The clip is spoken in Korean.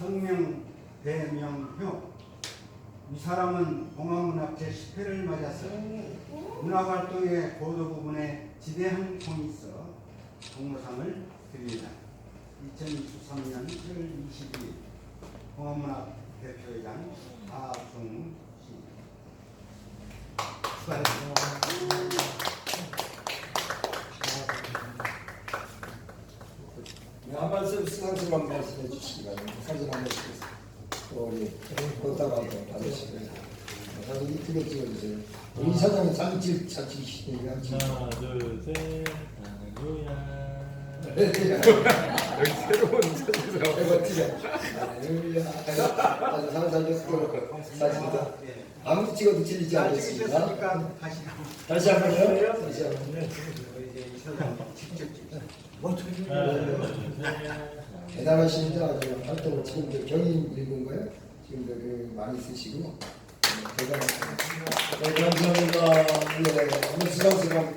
성명 배명효 이 사람은 공화문학 제 10회를 맞아서 문화활동의 고도 부분에 지대한 공이 있어 공로상을 드립니다. 2023년 7월 22일 공화문학 대표회장 하승 씨 수고하셨습니다. 네, 한 말씀 수상스러운 말씀 해 주시기 바랍니다. 사진 한 번씩 또 우리 보다가도 받으시고요. 사진 이쁘게 찍어주세요. 우리 사장은 사진 찍, 잘 찍으시니까. 하나 둘 셋 할렐루야 여기 새로운 사진이요. 멋지게. 할렐루야. 아주 상상력도 사진도 예. 아무도 찍어도 질리지 잘 않겠습니다. 다시 한 번요. 다시 한 번요. 대단하십니다. 아주 활동을 지금도 경인 읽은 거예요. 지금도 그 많이 쓰시고 대단하십니다. 네, 감사합니다. 네, 오늘 수상스러운